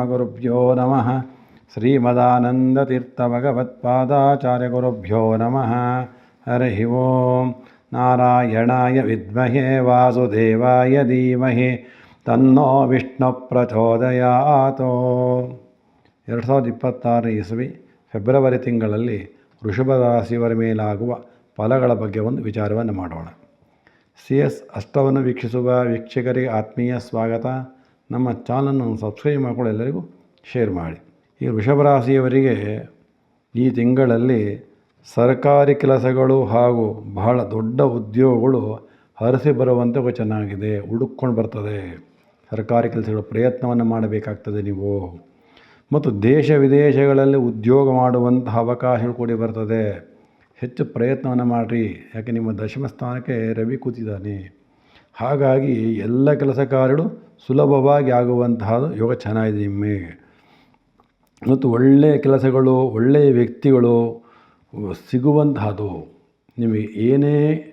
ಪರಮಗುರುಭ್ಯೋ ನಮಃ ಶ್ರೀಮದಾನಂದತೀರ್ಥಭಗವತ್ಪಾದಾಚಾರ್ಯಗುರುಭ್ಯೋ ನಮಃ ಹರಿ ಓಂ ನಾರಾಯಣಾಯ ವಿದ್ಮಹೇ ವಾಸುದೇವಾಯ ಧೀಮಹಿ ತನ್ನೋ ವಿಷ್ಣು ಪ್ರಚೋದಯಾತೋ ಎರಡು ಸಾವಿರದ ಇಪ್ಪತ್ತಾರನೇ ಇಸವಿ, ಫೆಬ್ರವರಿ ತಿಂಗಳಲ್ಲಿ ವೃಷಭ ರಾಶಿಯವರ ಮೇಲಾಗುವ ಫಲಗಳ ಬಗ್ಗೆ ಒಂದು ವಿಚಾರವನ್ನು ಮಾಡೋಣ. ಸಿ ಎಸ್ ಅಷ್ಟವನ್ನು ವೀಕ್ಷಿಸುವ ವೀಕ್ಷಕರಿಗೆ ಆತ್ಮೀಯ ಸ್ವಾಗತ. ನಮ್ಮ ಚಾನಲನ್ನು ಸಬ್ಸ್ಕ್ರೈಬ್ ಮಾಡಿಕೊಂಡು ಎಲ್ಲರಿಗೂ ಶೇರ್ ಮಾಡಿ. ಈ ವೃಷಭ ರಾಶಿಯವರಿಗೆ ಈ ತಿಂಗಳಲ್ಲಿ ಸರ್ಕಾರಿ ಕೆಲಸಗಳು ಹಾಗೂ ಬಹಳ ದೊಡ್ಡ ಉದ್ಯೋಗಗಳು ಹರಿಸಿ ಬರುವಂತೆ ಚೆನ್ನಾಗಿದೆ, ಹುಡುಕ್ಕೊಂಡು ಬರ್ತದೆ. ಸರ್ಕಾರಿ ಕೆಲಸಗಳು ಪ್ರಯತ್ನವನ್ನು ಮಾಡಬೇಕಾಗ್ತದೆ ನೀವು. ಮತ್ತು ದೇಶ ವಿದೇಶಗಳಲ್ಲಿ ಉದ್ಯೋಗ ಮಾಡುವಂತಹ ಅವಕಾಶಗಳು ಕೂಡಿ ಬರ್ತದೆ. ಹೆಚ್ಚು ಪ್ರಯತ್ನವನ್ನು ಮಾಡಿರಿ. ಯಾಕೆ, ನಿಮ್ಮ ದಶಮ ಸ್ಥಾನಕ್ಕೆ ರವಿ ಕೂತಿದ್ದಾನೆ. ಹಾಗಾಗಿ ಎಲ್ಲ ಕೆಲಸಕಾರರು ಸುಲಭವಾಗಿ ಆಗುವಂತಹ ಯೋಗ ಚೆನ್ನಾಗಿದೆ ನಿಮಗೆ ಮತ್ತು ಒಳ್ಳೆಯ ಕೆಲಸಗಳು, ಒಳ್ಳೆಯ ವ್ಯಕ್ತಿಗಳು ಸಿಗುವಂತಹದು ನಿಮಗೆ ಏನೇ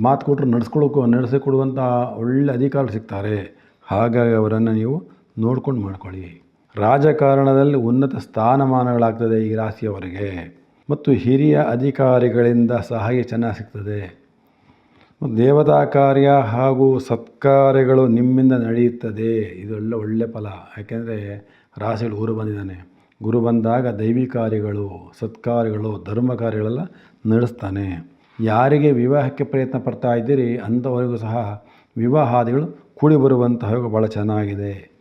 ಮಾತು ಕೊಟ್ಟರು ನಡೆಸ್ಕೊಳಕ್ಕೂ ನಡೆಸಿಕೊಡುವಂಥ ಒಳ್ಳೆ ಅಧಿಕಾರ ಸಿಗ್ತಾರೆ. ಹಾಗಾಗಿ ಅವರನ್ನು ನೀವು ನೋಡ್ಕೊಂಡು ಮಾಡ್ಕೊಳ್ಳಿ. ರಾಜಕಾರಣದಲ್ಲಿ ಉನ್ನತ ಸ್ಥಾನಮಾನಗಳಾಗ್ತದೆ ಈ ರಾಶಿಯವರಿಗೆ. ಮತ್ತು ಹಿರಿಯ ಅಧಿಕಾರಿಗಳಿಂದ ಸಹಾಯ ಚೆನ್ನಾಗಿ ಸಿಗ್ತದೆ. ದೇವತಾ ಕಾರ್ಯ ಹಾಗೂ ಸತ್ಕಾರ್ಯಗಳು ನಿಮ್ಮಿಂದ ನಡೆಯುತ್ತದೆ. ಇದೆಲ್ಲ ಒಳ್ಳೆಯ ಫಲ. ಯಾಕೆಂದರೆ ರಾಶಿಗಳು ಗುರು ಬಂದಿದ್ದಾನೆ. ಗುರು ಬಂದಾಗ ದೈವಿ ಕಾರ್ಯಗಳು, ಸತ್ಕಾರ್ಯಗಳು, ಧರ್ಮ ಕಾರ್ಯಗಳೆಲ್ಲ ನಡೆಸ್ತಾನೆ. ಯಾರಿಗೆ ವಿವಾಹಕ್ಕೆ ಪ್ರಯತ್ನ ಪಡ್ತಾ ಇದ್ದೀರಿ, ಅಂಥವರೆಗೂ ಸಹ ವಿವಾಹಾದಿಗಳು ಕೂಡಿ ಬರುವಂತಹ ಭಾಳ ಚೆನ್ನಾಗಿದೆ.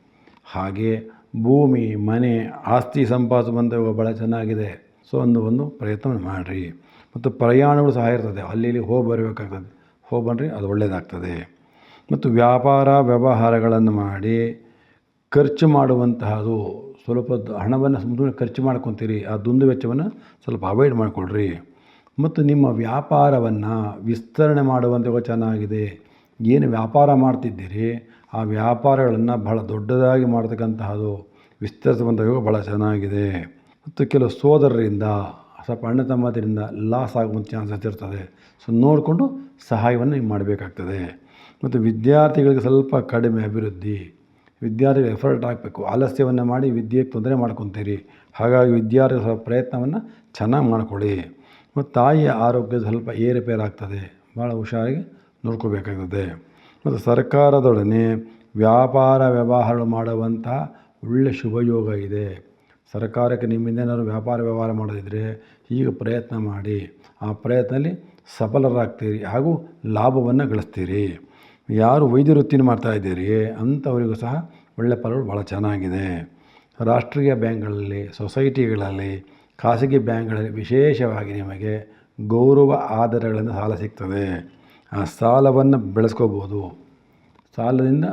ಹಾಗೆ ಭೂಮಿ, ಮನೆ, ಆಸ್ತಿ ಸಂಪಾದಿಸುವಂಥ ಯೋಗ ಭಾಳ ಚೆನ್ನಾಗಿದೆ. ಸೊ, ಒಂದು ಒಂದು ಪ್ರಯತ್ನ ಮಾಡಿರಿ. ಮತ್ತು ಪ್ರಯಾಣಗಳು ಸಹ ಇರ್ತದೆ. ಅಲ್ಲಿ ಹೋಗಿ ಬರಬೇಕಾಗ್ತದೆ. ಹೋಗಿ ಬನ್ನಿರಿ ಅದು ಒಳ್ಳೆಯದಾಗ್ತದೆ ಮತ್ತು ವ್ಯಾಪಾರ ವ್ಯವಹಾರಗಳನ್ನು ಮಾಡಿ ಖರ್ಚು ಮಾಡುವಂತಹದು ಸ್ವಲ್ಪ ಹಣವನ್ನು ಸುಮ್ಮನೆ ಖರ್ಚು ಮಾಡ್ಕೊತೀರಿ, ಆ ದುಂದು ವೆಚ್ಚವನ್ನು ಸ್ವಲ್ಪ ಅವಾಯ್ಡ್ ಮಾಡಿಕೊಳ್ರಿ. ಮತ್ತು ನಿಮ್ಮ ವ್ಯಾಪಾರವನ್ನು ವಿಸ್ತರಣೆ ಮಾಡುವಂಥ ಚೆನ್ನಾಗಿದೆ ಏನು ವ್ಯಾಪಾರ ಮಾಡ್ತಿದ್ದೀರಿ, ಆ ವ್ಯಾಪಾರಗಳನ್ನು ಬಹಳ ದೊಡ್ಡದಾಗಿ ಮಾಡ್ತಕ್ಕಂತಹದ್ದು ವಿಸ್ತರಿಸುವಂಥ ಯೋಗ ಭಾಳ ಚೆನ್ನಾಗಿದೆ. ಮತ್ತು ಕೆಲವು ಸೋದರರಿಂದ ಸ್ವಲ್ಪ ಅಣ್ಣ ತಮ್ಮದರಿಂದ ಲಾಸ್ ಆಗುವಂಥ ಚಾನ್ಸಸ್ ಇರ್ತದೆ. ಸೊ ನೋಡಿಕೊಂಡು ಸಹಾಯವನ್ನು ಮಾಡಬೇಕಾಗ್ತದೆ. ಮತ್ತು ವಿದ್ಯಾರ್ಥಿಗಳಿಗೆ ಸ್ವಲ್ಪ ಕಡಿಮೆ ಅಭಿವೃದ್ಧಿ ವಿದ್ಯಾರ್ಥಿಗಳು ಎಫರ್ಟ್ ಹಾಕಬೇಕು. ಆಲಸ್ಯವನ್ನು ಮಾಡಿ ವಿದ್ಯೆಗೆ ತೊಂದರೆ ಮಾಡ್ಕೊತೀರಿ. ಹಾಗಾಗಿ ವಿದ್ಯಾರ್ಥಿಗಳ ಸ್ವಲ್ಪ ಪ್ರಯತ್ನವನ್ನು ಚೆನ್ನಾಗಿ ಮಾಡಿಕೊಳ್ಳಿ. ಮತ್ತು ತಾಯಿಯ ಆರೋಗ್ಯ ಸ್ವಲ್ಪ ಏರುಪೇರಾಗ್ತದೆ ಭಾಳ ಹುಷಾರಾಗಿ ನೋಡ್ಕೋಬೇಕಾಗ್ತದೆ. ಮತ್ತು ಸರ್ಕಾರದೊಡನೆ ವ್ಯಾಪಾರ ವ್ಯವಹಾರ ಮಾಡುವಂಥ ಒಳ್ಳೆಯ ಶುಭಯೋಗ ಇದೆ. ಸರ್ಕಾರಕ್ಕೆ ನಿಮ್ಮಿಂದ ಏನಾದ್ರು ವ್ಯಾಪಾರ ವ್ಯವಹಾರ ಮಾಡೋದಿದ್ದರೆ ಈಗ ಪ್ರಯತ್ನ ಮಾಡಿ, ಆ ಪ್ರಯತ್ನದಲ್ಲಿ ಸಫಲರಾಗ್ತೀರಿ ಹಾಗೂ ಲಾಭವನ್ನು ಗಳಿಸ್ತೀರಿ. ಯಾರು ವೈದ್ಯ ವೃತ್ತಿನ ಮಾಡ್ತಾಯಿದ್ದೀರಿ ಅಂಥವರಿಗೂ ಸಹ ಒಳ್ಳೆಯ ಫಲಗಳು ಭಾಳ ಚೆನ್ನಾಗಿದೆ. ರಾಷ್ಟ್ರೀಯ ಬ್ಯಾಂಕ್ಗಳಲ್ಲಿ, ಸೊಸೈಟಿಗಳಲ್ಲಿ, ಖಾಸಗಿ ಬ್ಯಾಂಕ್ಗಳಲ್ಲಿ ವಿಶೇಷವಾಗಿ ನಿಮಗೆ ಗೌರವ ಆಧಾರಗಳಿಂದ ಸಾಲ ಸಿಗ್ತದೆ. ಆ ಸಾಲವನ್ನು ಬೆಳೆಸ್ಕೋಬೋದು. ಸಾಲದಿಂದ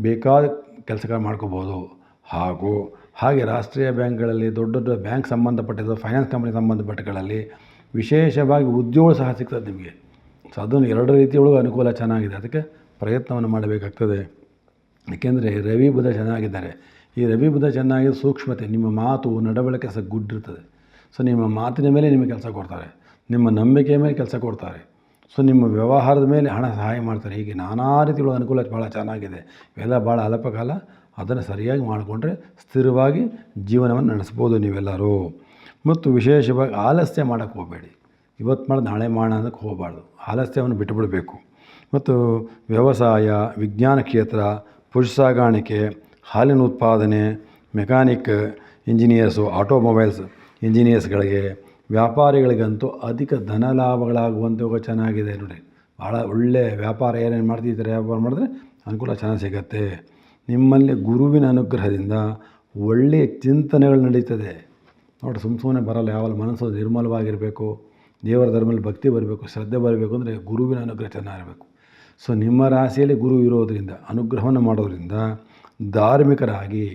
ಬೇಕಾದ ಕೆಲಸಗಳು ಮಾಡ್ಕೋಬೋದು. ಹಾಗೂ ಹಾಗೆ ರಾಷ್ಟ್ರೀಯ ಬ್ಯಾಂಕ್ಗಳಲ್ಲಿ ದೊಡ್ಡ ದೊಡ್ಡ ಬ್ಯಾಂಕ್ ಸಂಬಂಧಪಟ್ಟಿದ್ದು, ಫೈನಾನ್ಸ್ ಕಂಪ್ನಿ ಸಂಬಂಧಪಟ್ಟಗಳಲ್ಲಿ ವಿಶೇಷವಾಗಿ ಉದ್ಯೋಗ ಸಹ ಸಿಗ್ತದೆ ನಿಮಗೆ. ಸೊ ಅದನ್ನು ಎರಡು ರೀತಿಯೊಳಗೆ ಅನುಕೂಲ ಚೆನ್ನಾಗಿದೆ. ಅದಕ್ಕೆ ಪ್ರಯತ್ನವನ್ನು ಮಾಡಬೇಕಾಗ್ತದೆ. ಏಕೆಂದರೆ ರವಿ ಬುಧ ಚೆನ್ನಾಗಿದ್ದಾರೆ. ಈ ರವಿ ಬುಧ ಚೆನ್ನಾಗಿದ್ದು ಸೂಕ್ಷ್ಮತೆ, ನಿಮ್ಮ ಮಾತು, ನಡವಳಿಕೆ ಸಹ ಗುಡ್ ಇರ್ತದೆ ಸೊ ನಿಮ್ಮ ಮಾತಿನ ಮೇಲೆ ನಿಮಗೆ ಕೆಲಸ ಕೊಡ್ತಾರೆ. ನಿಮ್ಮ ನಂಬಿಕೆಯ ಮೇಲೆ ಕೆಲಸ ಕೊಡ್ತಾರೆ. ಸೊ ನಿಮ್ಮ ವ್ಯವಹಾರದ ಮೇಲೆ ಹಣ ಸಹಾಯ ಮಾಡ್ತಾರೆ. ಹೀಗೆ ನಾನಾ ರೀತಿಗಳ ಅನುಕೂಲ ಭಾಳ ಚೆನ್ನಾಗಿದೆ. ಇವೆಲ್ಲ ಭಾಳ ಅಲ್ಪಕಾಲ ಅದನ್ನು ಸರಿಯಾಗಿ ಮಾಡಿಕೊಂಡ್ರೆ ಸ್ಥಿರವಾಗಿ ಜೀವನವನ್ನು ನಡೆಸ್ಬೋದು ನೀವೆಲ್ಲರೂ. ಮತ್ತು ವಿಶೇಷವಾಗಿ ಆಲಸ್ಯ ಮಾಡೋಕ್ಕೆ ಹೋಗಬೇಡಿ. ಇವತ್ತು ಮಾಡಿ, ನಾಳೆ ಮಾಡೋಣ ಅನ್ನೋಕ್ಕೆ ಹೋಗಬಾರ್ದು. ಆಲಸ್ಯವನ್ನು ಬಿಟ್ಟುಬಿಡಬೇಕು ಮತ್ತು ವ್ಯವಸಾಯ, ವಿಜ್ಞಾನ ಕ್ಷೇತ್ರ ಪುಷ್ ಸಾಗಾಣಿಕೆ, ಹಾಲಿನ ಉತ್ಪಾದನೆ, ಮೆಕ್ಯಾನಿಕ್, ಇಂಜಿನಿಯರ್ಸು, ಆಟೋಮೊಬೈಲ್ಸ್, ಇಂಜಿನಿಯರ್ಸ್ಗಳಿಗೆ, ವ್ಯಾಪಾರಿಗಳಿಗಂತೂ ಅಧಿಕ ಧನ ಲಾಭಗಳಾಗುವಂಥ ಚೆನ್ನಾಗಿದೆ ನೋಡಿ. ಭಾಳ ಒಳ್ಳೆಯ ವ್ಯಾಪಾರ ಏನೇನು ಮಾಡ್ತಿದ್ದಾರೆ ವ್ಯಾಪಾರ ಮಾಡಿದ್ರೆ ಅನುಕೂಲ ಚೆನ್ನಾಗಿ ಸಿಗತ್ತೆ. ನಿಮ್ಮಲ್ಲಿ ಗುರುವಿನ ಅನುಗ್ರಹದಿಂದ ಒಳ್ಳೆಯ ಚಿಂತನೆಗಳು ನಡೀತದೆ. ನೋಡಿ ಸುಮ್ಮ ಸುಮ್ಮನೆ ಬರಲ್ಲ, ಯಾವಾಗಲೂ ಮನಸ್ಸು ನಿರ್ಮಲವಾಗಿರಬೇಕು, ದೇವರ ಧರ್ಮದಲ್ಲಿ ಭಕ್ತಿ ಬರಬೇಕು, ಶ್ರದ್ಧೆ ಬರಬೇಕು ಅಂದರೆ ಗುರುವಿನ ಅನುಗ್ರಹ ಚೆನ್ನಾಗಿರಬೇಕು. ಸೊ ನಿಮ್ಮ ರಾಶಿಯಲ್ಲಿ ಗುರು ಇರೋದರಿಂದ, ಅನುಗ್ರಹವನ್ನು ಮಾಡೋದರಿಂದ ಧಾರ್ಮಿಕರಾಗಿ,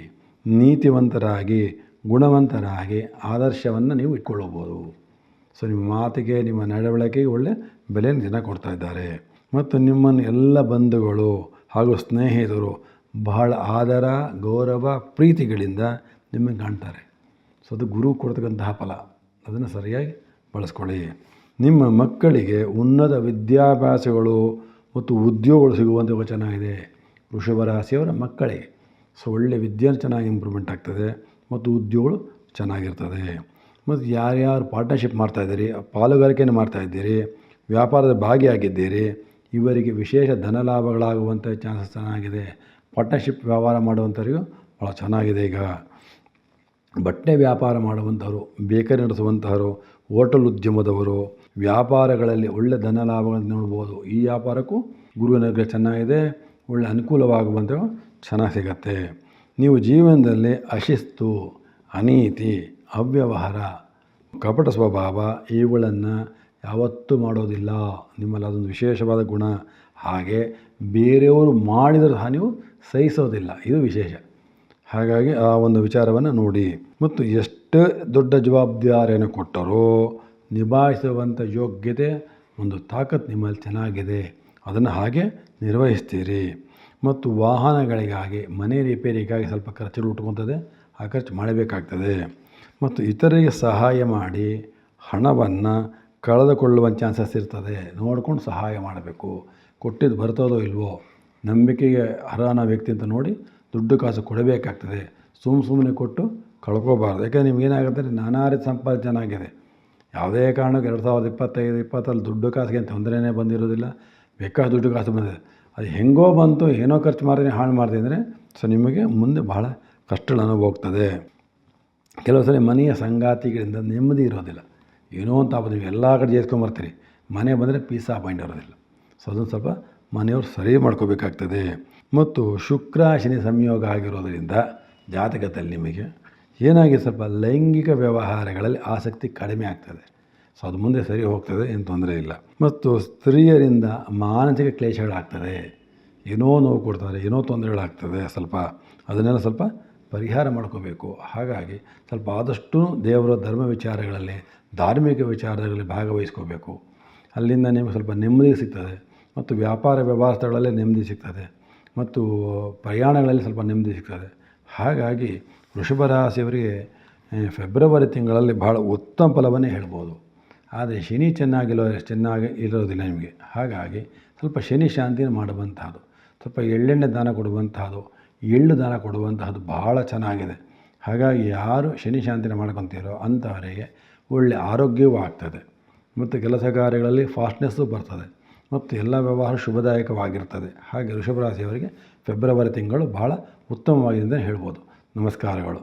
ನೀತಿವಂತರಾಗಿ, ಗುಣವಂತರಾಗಿ ಆದರ್ಶವನ್ನು ನೀವು ಇಟ್ಕೊಳ್ಳಬೋದು ಸೊ ನಿಮ್ಮ ಮಾತಿಗೆ, ನಿಮ್ಮ ನಡವಳಿಕೆಗೆ ಒಳ್ಳೆ ಬೆಲೆಯನ್ನು ಜನ ಕೊಡ್ತಾ ಇದ್ದಾರೆ. ಮತ್ತು ನಿಮ್ಮನ್ನು ಎಲ್ಲ ಬಂಧುಗಳು ಹಾಗೂ ಸ್ನೇಹಿತರು ಬಹಳ ಆದರ, ಗೌರವ, ಪ್ರೀತಿಗಳಿಂದ ನಿಮಗೆ ಕಾಣ್ತಾರೆ. ಸೊ, ಅದು ಗುರು ಕೊಡ್ತಕ್ಕಂತಹ ಫಲ. ಅದನ್ನು ಸರಿಯಾಗಿ ಬಳಸ್ಕೊಳ್ಳಿ. ನಿಮ್ಮ ಮಕ್ಕಳಿಗೆ ಉನ್ನತ ವಿದ್ಯಾಭ್ಯಾಸಗಳು ಮತ್ತು ಉದ್ಯೋಗಗಳು ಸಿಗುವಂಥ ಚೆನ್ನಾಗಿದೆ. ವೃಷಭ ರಾಶಿಯವರ ಮಕ್ಕಳಿಗೆ ಸೊ, ಒಳ್ಳೆ ವಿದ್ಯೆ ಚೆನ್ನಾಗಿ ಇಂಪ್ರೂವ್ಮೆಂಟ್ ಆಗ್ತದೆ ಮತ್ತು ಉದ್ಯೋಗಗಳು ಚೆನ್ನಾಗಿರ್ತದೆ. ಮತ್ತು ಯಾರ್ಯಾರು ಪಾರ್ಟ್ನರ್ಶಿಪ್ ಮಾಡ್ತಾಯಿದ್ದೀರಿ ಪಾಲುಗಾರಿಕೆಯನ್ನು ಮಾಡ್ತಾಯಿದ್ದೀರಿ ವ್ಯಾಪಾರದ ಭಾಗಿಯಾಗಿದ್ದೀರಿ, ಇವರಿಗೆ ವಿಶೇಷ ಧನ ಲಾಭಗಳಾಗುವಂಥ ಚಾನ್ಸಸ್ ಚೆನ್ನಾಗಿದೆ. ಪಾರ್ಟ್ನರ್ಶಿಪ್ ವ್ಯವಹಾರ ಮಾಡುವಂಥವರಿಗೂ ಭಾಳ ಚೆನ್ನಾಗಿದೆ ಈಗ. ಬಟ್ಟೆ ವ್ಯಾಪಾರ ಮಾಡುವಂಥವರು, ಬೇಕರಿ ನಡೆಸುವಂಥವ್ರು, ಹೋಟೆಲ್ ಉದ್ಯಮದವರು, ವ್ಯಾಪಾರಗಳಲ್ಲಿ ಒಳ್ಳೆ ಧನ ಲಾಭಗಳನ್ನು ನೋಡ್ಬೋದು. ಈ ವ್ಯಾಪಾರಕ್ಕೂ ಗುರುವಿನ ಚೆನ್ನಾಗಿದೆ, ಒಳ್ಳೆ ಅನುಕೂಲವಾಗುವಂಥ ಚೆನ್ನಾಗಿ ಸಿಗತ್ತೆ. ನೀವು ಜೀವನದಲ್ಲಿ ಅಶಿಸ್ತು, ಅನೀತಿ, ಅವ್ಯವಹಾರ, ಕಪಟ ಸ್ವಭಾವ ಇವುಗಳನ್ನು ಯಾವತ್ತೂ ಮಾಡೋದಿಲ್ಲ. ನಿಮ್ಮಲ್ಲಿ ಅದೊಂದು ವಿಶೇಷವಾದ ಗುಣ. ಹಾಗೆ ಬೇರೆಯವರು ಮಾಡಿದರೂ ಸಹ ನೀವು ಸಹಿಸೋದಿಲ್ಲ. ಇದು ವಿಶೇಷ. ಹಾಗಾಗಿ ಆ ಒಂದು ವಿಚಾರವನ್ನು ನೋಡಿ. ಮತ್ತು ಎಷ್ಟು ದೊಡ್ಡ ಜವಾಬ್ದಾರಿಯನ್ನು ಕೊಟ್ಟರೂ ನಿಭಾಯಿಸುವಂಥ ಯೋಗ್ಯತೆ, ಒಂದು ತಾಕತ್ತು ನಿಮ್ಮಲ್ಲಿ ಚೆನ್ನಾಗಿದೆ. ಅದನ್ನು ಹಾಗೆ ನಿರ್ವಹಿಸ್ತೀರಿ. ಮತ್ತು ವಾಹನಗಳಿಗಾಗಿ, ಮನೆ ರಿಪೇರಿಗಾಗಿ ಸ್ವಲ್ಪ ಖರ್ಚು ಉಟ್ಕೊತದೆ ಆ ಖರ್ಚು ಮಾಡಬೇಕಾಗ್ತದೆ. ಮತ್ತು ಇತರರಿಗೆ ಸಹಾಯ ಮಾಡಿ, ಹಣವನ್ನು ಕಳೆದುಕೊಳ್ಳುವ ಚಾನ್ಸಸ್ ಇರ್ತದೆ. ನೋಡ್ಕೊಂಡು ಸಹಾಯ ಮಾಡಬೇಕು. ಕೊಟ್ಟಿದ್ದು ಬರ್ತದೋ ಇಲ್ವೋ? ನಂಬಿಕೆಗೆ ಅರ್ಹನ ವ್ಯಕ್ತಿ ಅಂತ ನೋಡಿ ದುಡ್ಡು ಕಾಸು ಕೊಡಬೇಕಾಗ್ತದೆ. ಸುಮ್ಮ ಸುಮ್ಮನೆ ಕೊಟ್ಟು ಕಳ್ಕೋಬಾರ್ದು. ಯಾಕೆಂದರೆ ನಿಮ್ಗೇನಾಗುತ್ತೆ ನಾನಾ ರೀತಿ ಸಂಪಾದನೆ ಚೆನ್ನಾಗಿದೆ ಯಾವುದೇ ಕಾರಣಕ್ಕೆ ಎರಡು ಸಾವಿರದ ಇಪ್ಪತ್ತೈದು, ಇಪ್ಪತ್ತಲ್ಲಿ ದುಡ್ಡು ಕಾಸಿಗೆ ತೊಂದರೆನೇ ಬಂದಿರೋದಿಲ್ಲ. ಬೇಕಾದ ದುಡ್ಡು ಕಾಸು ಬಂದಿದೆ. ಅದು ಹೆಂಗೋ ಬಂತು, ಏನೋ ಖರ್ಚು ಮಾಡಿದ್ರೆ ಹಾಳು ಮಾಡಿದೆ ಅಂದರೆ ಸೊ ನಿಮಗೆ ಮುಂದೆ ಭಾಳ ಕಷ್ಟಗಳು ಹೋಗ್ತದೆ. ಕೆಲವು ಸಲ ಮನೆಯ ಸಂಗಾತಿಗಳಿಂದ ನೆಮ್ಮದಿ ಇರೋದಿಲ್ಲ. ಏನೋ ಅಂತ ನೀವು ಎಲ್ಲ ಕಡೆ ಜೇಸ್ಕೊಂಬರ್ತೀರಿ ಮನೆ ಬಂದರೆ ಪೀಸ್ ಆಫ್ ಮೈಂಡ್ ಇರೋದಿಲ್ಲ. ಸೊ ಅದೊಂದು ಸ್ವಲ್ಪ ಮನೆಯವರು ಸರಿ ಮಾಡ್ಕೋಬೇಕಾಗ್ತದೆ. ಮತ್ತು ಶುಕ್ರ, ಶನಿ ಸಂಯೋಗ ಆಗಿರೋದರಿಂದ ಜಾತಕದಲ್ಲಿ ನಿಮಗೆ ಏನಾಗಿದೆ ಸ್ವಲ್ಪ ಲೈಂಗಿಕ ವ್ಯವಹಾರಗಳಲ್ಲಿ ಆಸಕ್ತಿ ಕಡಿಮೆ ಆಗ್ತದೆ. ಸೊ ಅದು ಮುಂದೆ ಸರಿ ಹೋಗ್ತದೆ, ಏನು ತೊಂದರೆ ಇಲ್ಲ. ಮತ್ತು ಸ್ತ್ರೀಯರಿಂದ ಮಾನಸಿಕ ಕ್ಲೇಶಗಳಾಗ್ತದೆ. ಏನೋ ನೋವು ಕೊಡ್ತಾರೆ, ಏನೋ ತೊಂದರೆಗಳಾಗ್ತದೆ, ಸ್ವಲ್ಪ ಅದನ್ನೆಲ್ಲ ಸ್ವಲ್ಪ ಪರಿಹಾರ ಮಾಡ್ಕೋಬೇಕು. ಹಾಗಾಗಿ ಸ್ವಲ್ಪ ಆದಷ್ಟು ದೇವರ ಧರ್ಮ ವಿಚಾರಗಳಲ್ಲಿ, ಧಾರ್ಮಿಕ ವಿಚಾರಗಳಲ್ಲಿ ಭಾಗವಹಿಸ್ಕೋಬೇಕು. ಅಲ್ಲಿಂದ ನಿಮಗೆ ಸ್ವಲ್ಪ ನೆಮ್ಮದಿ ಸಿಗ್ತದೆ. ಮತ್ತು ವ್ಯಾಪಾರ ವ್ಯವಹಾರಗಳಲ್ಲಿ ನೆಮ್ಮದಿ ಸಿಗ್ತದೆ ಮತ್ತು ಪ್ರಯಾಣಗಳಲ್ಲಿ ಸ್ವಲ್ಪ ನೆಮ್ಮದಿ ಸಿಗ್ತದೆ. ಹಾಗಾಗಿ ವೃಷಭ ರಾಶಿಯವರಿಗೆ ಫೆಬ್ರವರಿ ತಿಂಗಳಲ್ಲಿ ಭಾಳ ಉತ್ತಮ ಫಲವನ್ನೇ ಹೇಳ್ಬೋದು. ಆದರೆ ಶನಿ ಚೆನ್ನಾಗಿಲ್ಲೋ, ಚೆನ್ನಾಗಿ ಇರೋದಿಲ್ಲ ನಿಮಗೆ. ಹಾಗಾಗಿ ಸ್ವಲ್ಪ ಶನಿ ಶಾಂತಿನ ಮಾಡುವಂತಹದ್ದು ಸ್ವಲ್ಪ ಎಳ್ಳೆಣ್ಣೆ ದಾನ ಕೊಡುವಂತಹದ್ದು ಎಳ್ಳು ದಾನ ಕೊಡುವಂತಹದ್ದು ಭಾಳ ಚೆನ್ನಾಗಿದೆ. ಹಾಗಾಗಿ ಯಾರು ಶನಿ ಶಾಂತಿನ ಮಾಡ್ಕೊತೀರೋ ಅಂಥವರಿಗೆ ಒಳ್ಳೆ ಆರೋಗ್ಯವೂ ಆಗ್ತದೆ. ಮತ್ತು ಕೆಲಸ ಕಾರ್ಯಗಳಲ್ಲಿ ಫಾಸ್ಟ್ನೆಸ್ಸು ಬರ್ತದೆ. ಮತ್ತು ಎಲ್ಲ ವ್ಯವಹಾರ ಶುಭದಾಯಕವಾಗಿರ್ತದೆ. ಹಾಗೆ ವೃಷಭ ರಾಶಿಯವರಿಗೆ ಫೆಬ್ರವರಿ ತಿಂಗಳು ಭಾಳ ಉತ್ತಮವಾಗಿದೆ ಅಂತ ಹೇಳ್ಬೋದು. ನಮಸ್ಕಾರಗಳು.